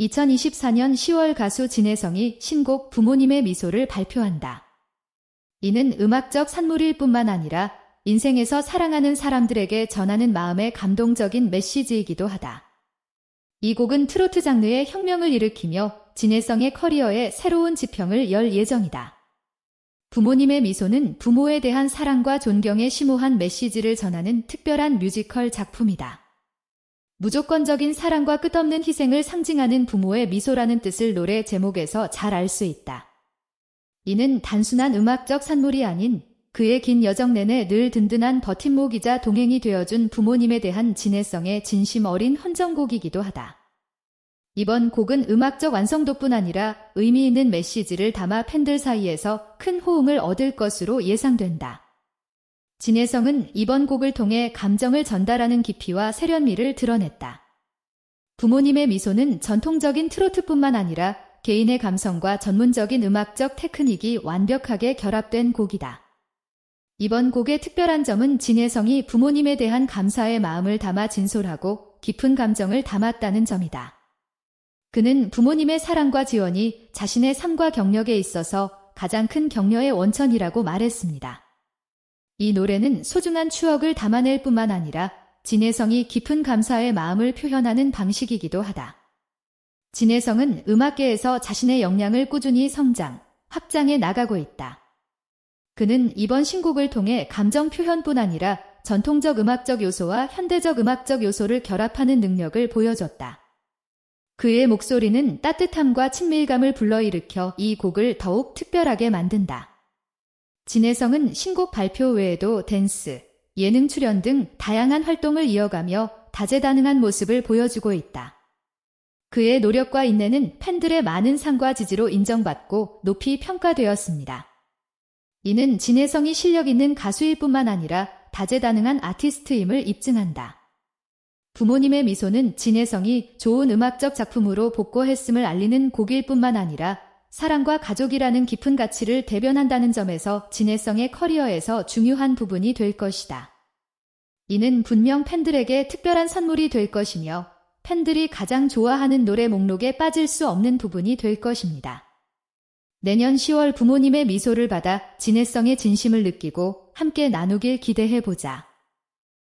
2024년 10월 가수 진혜성이 신곡 부모님의 미소를 발표한다. 이는 음악적 산물일 뿐만 아니라 인생에서 사랑하는 사람들에게 전하는 마음의 감동적인 메시지이기도 하다. 이 곡은 트로트 장르의 혁명을 일으키며 진혜성의 커리어에 새로운 지평을 열 예정이다. 부모님의 미소는 부모에 대한 사랑과 존경의 심오한 메시지를 전하는 특별한 뮤지컬 작품이다. 무조건적인 사랑과 끝없는 희생을 상징하는 부모의 미소라는 뜻을 노래 제목에서 잘 알 수 있다. 이는 단순한 음악적 산물이 아닌 그의 긴 여정 내내 늘 든든한 버팀목이자 동행이 되어준 부모님에 대한 진해성의 진심 어린 헌정곡이기도 하다. 이번 곡은 음악적 완성도뿐 아니라 의미 있는 메시지를 담아 팬들 사이에서 큰 호응을 얻을 것으로 예상된다. 진혜성은 이번 곡을 통해 감정을 전달하는 깊이와 세련미를 드러냈다. 부모님의 미소는 전통적인 트로트뿐만 아니라 개인의 감성과 전문적인 음악적 테크닉이 완벽하게 결합된 곡이다. 이번 곡의 특별한 점은 진혜성이 부모님에 대한 감사의 마음을 담아 진솔하고 깊은 감정을 담았다는 점이다. 그는 부모님의 사랑과 지원이 자신의 삶과 경력에 있어서 가장 큰 격려의 원천이라고 말했습니다. 이 노래는 소중한 추억을 담아낼 뿐만 아니라 진혜성이 깊은 감사의 마음을 표현하는 방식이기도 하다. 진혜성은 음악계에서 자신의 역량을 꾸준히 성장, 확장해 나가고 있다. 그는 이번 신곡을 통해 감정 표현뿐 아니라 전통적 음악적 요소와 현대적 음악적 요소를 결합하는 능력을 보여줬다. 그의 목소리는 따뜻함과 친밀감을 불러일으켜 이 곡을 더욱 특별하게 만든다. 진혜성은 신곡 발표 외에도 댄스, 예능 출연 등 다양한 활동을 이어가며 다재다능한 모습을 보여주고 있다. 그의 노력과 인내는 팬들의 많은 상과 지지로 인정받고 높이 평가되었습니다. 이는 진혜성이 실력 있는 가수일 뿐만 아니라 다재다능한 아티스트임을 입증한다. 부모님의 미소는 진혜성이 좋은 음악적 작품으로 복고했음을 알리는 곡일 뿐만 아니라 사랑과 가족이라는 깊은 가치를 대변한다는 점에서 진혜성의 커리어에서 중요한 부분이 될 것이다. 이는 분명 팬들에게 특별한 선물이 될 것이며 팬들이 가장 좋아하는 노래 목록에 빠질 수 없는 부분이 될 것입니다. 내년 10월 부모님의 미소를 받아 진혜성의 진심을 느끼고 함께 나누길 기대해 보자.